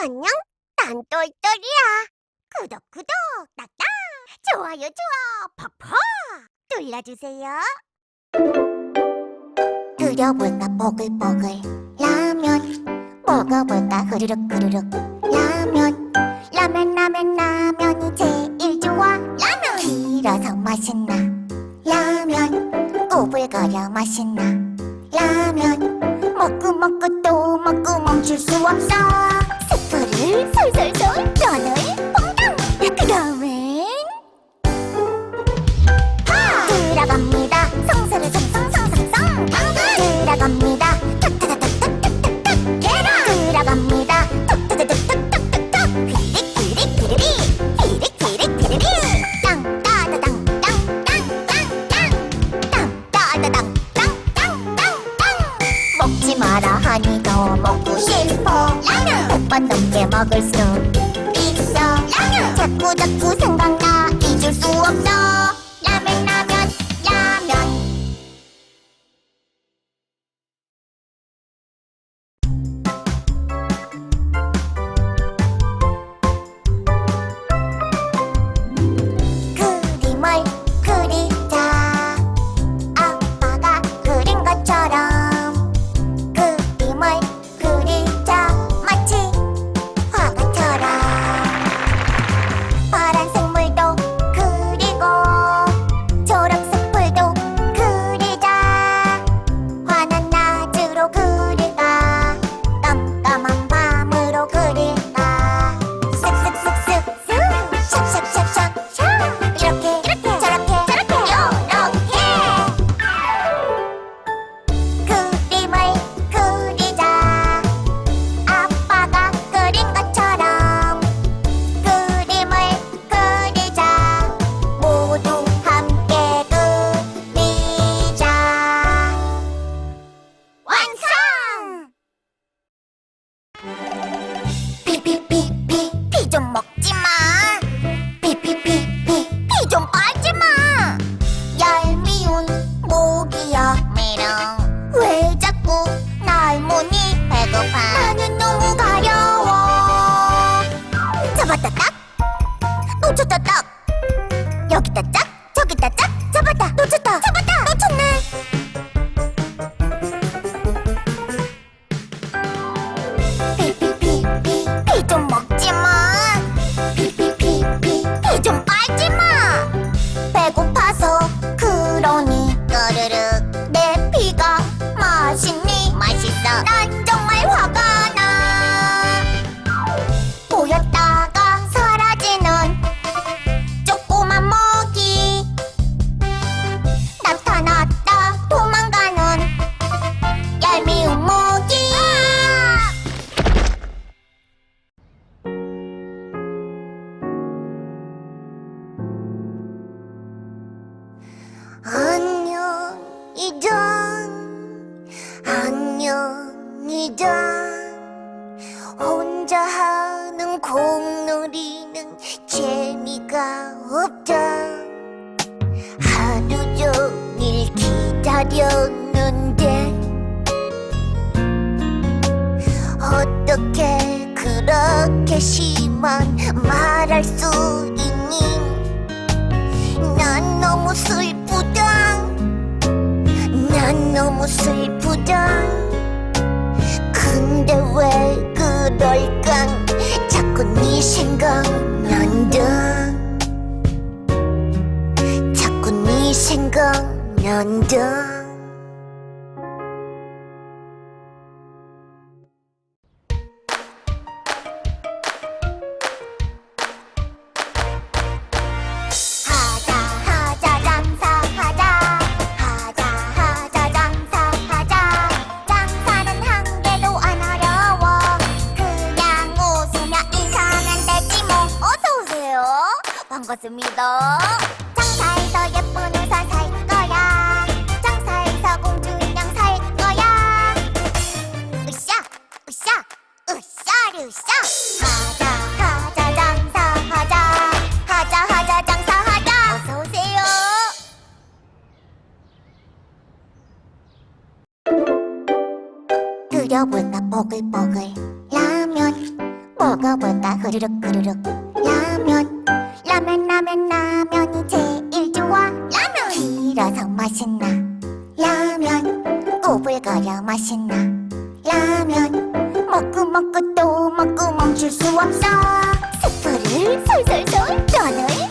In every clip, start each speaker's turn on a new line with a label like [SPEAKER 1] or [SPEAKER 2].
[SPEAKER 1] 안녕, 난 똘똘이야. 구독, 구독, 따따. 좋아요, 좋아, 팍팍. 눌러주세요. 끓여볼까, 보글보글. 라면. 먹어볼까, 흐르륵, 흐르륵. 라면. 라면, 라면, 라면이 제일 좋아. 라면. 길어서 맛있나. 라면. 오불거려 맛있나. 라면. 먹고 먹고 또 먹고 멈출 수 없어 먹지 마라 하니 더 먹고 싶어. 라면! 백번 넘게 먹을 수 있어. 라면! 자꾸 자꾸 생각나. 잊을 수 없어 심한 말할 수 있니? 난 너무 슬프다. 난 너무 슬프다. 근데 왜 그럴까? 자꾸 네 생각난다 자꾸 네 생각난다 장사에서 예쁜 우산 살 거야. 장사에서 공주 인형 살 거야. 으쌰 으쌰 으쌰르쌰. 하자 하자 장사하자. 하자 하자 장사하자. 어서 오세요. 끓여볼까 보글보글. 라면. 먹어볼까 후루룩 후루룩 라면 라면 라면 라면이 제일 좋아. 라면. 길어서 맛있나? 라면. 오불거려 맛있나? 라면. 먹고 먹고 또 먹고 멈출 수 없어. 스프를 솔솔솔 면을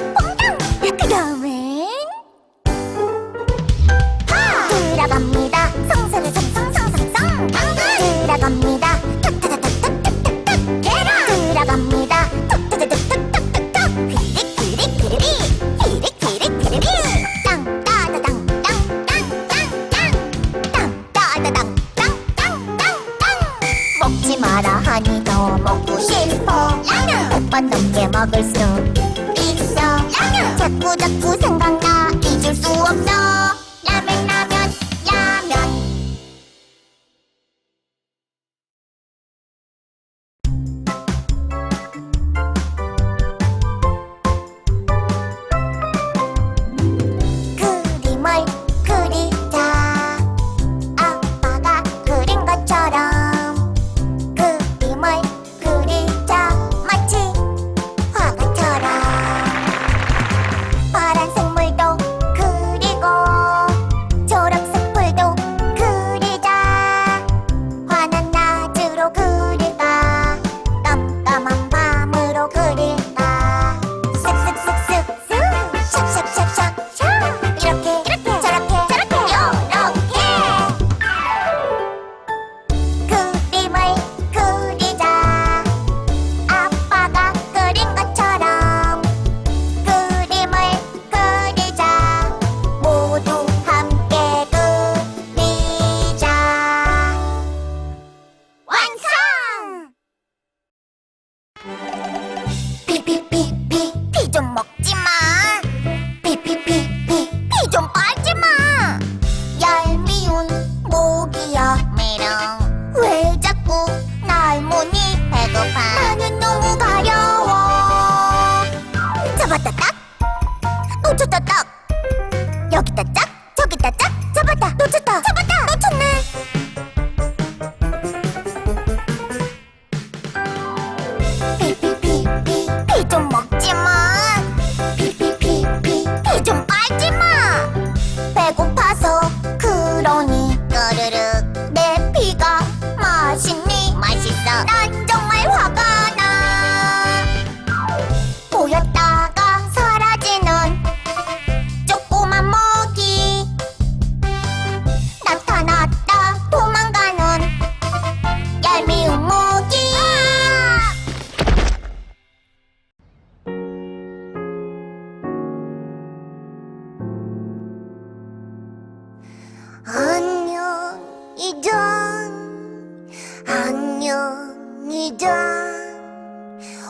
[SPEAKER 1] 안녕이던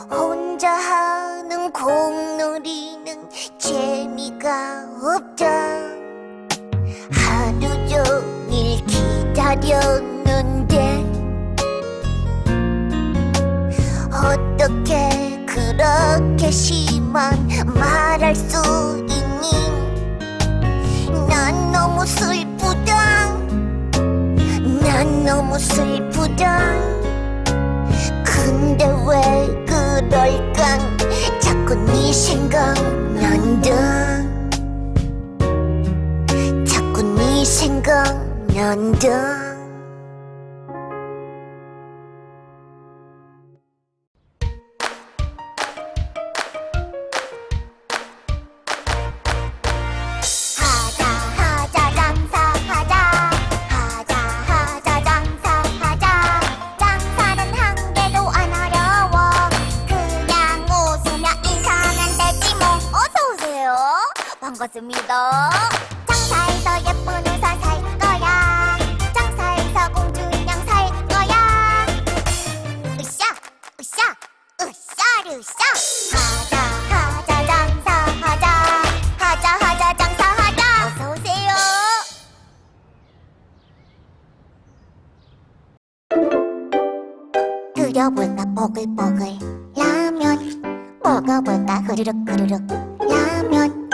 [SPEAKER 1] 혼자 하는 공놀이는 재미가 없다 하루 종일 기다렸는데 어떻게 그렇게 심한 말할 수 있니? 난 너무 슬프다. 난 너무 슬프다 근데 왜 그럴까? 자꾸 네 생각난다. 자꾸 네 생각난다 반갑습니다. 장사에서 예쁜 우산 살 거야. 장사에서 공주 인형 살 거야. 으쌰 으쌰 으쌰 으쌰. 하자 하자 장사하자. 하자 하자 장사하자. 어서 오세요. 끓여볼까 보글보글. 라면. 먹어볼까 후루룩 후루룩. 라면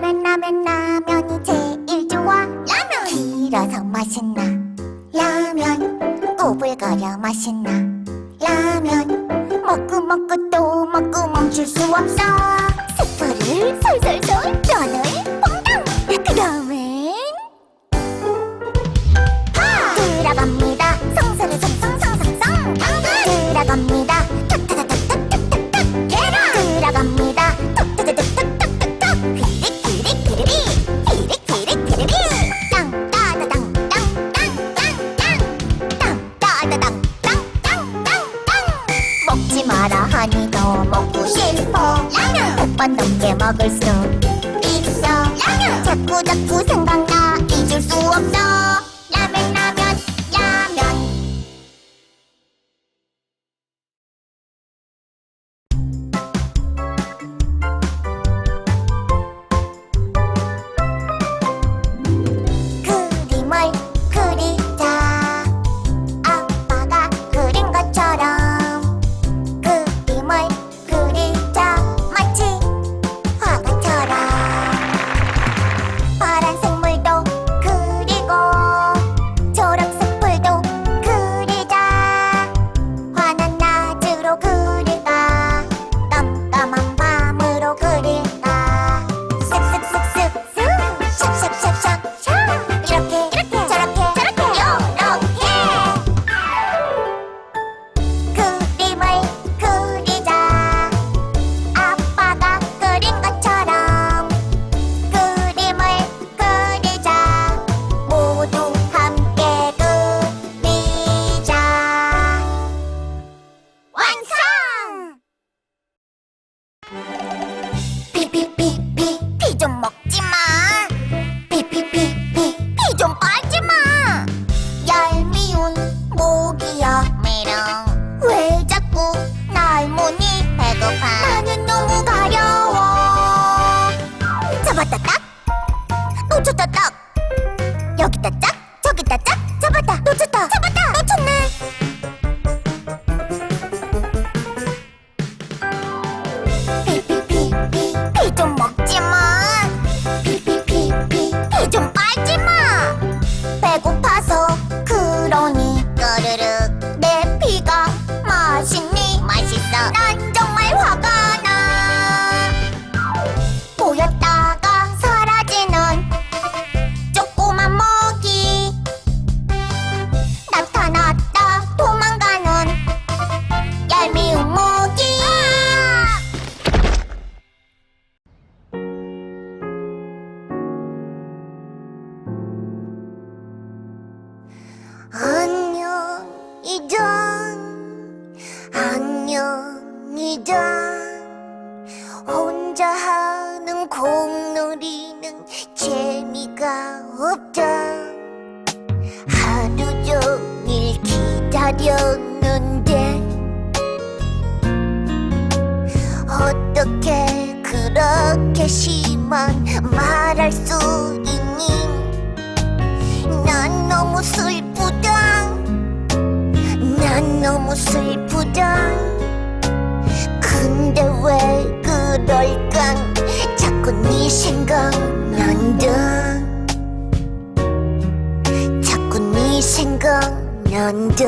[SPEAKER 1] 라면 라면 라면이 제일 좋아. 라면. 길어서 맛있나? 라면. 오불거려 맛있나? 라면. 먹고 먹고 또 먹고 멈출 수 없어. 넘게 먹을 수 있어. 자꾸 자꾸 생각 혼자 혼자 하는 공놀이는 재미가 없다. 하루 종일 기다렸는데 어떻게 그렇게 심한 말할 수 있니? 난 너무 슬프다. 난 너무 슬프다. 근데 왜 그럴까? 자꾸 네 생각난다. 자꾸 네 생각난다.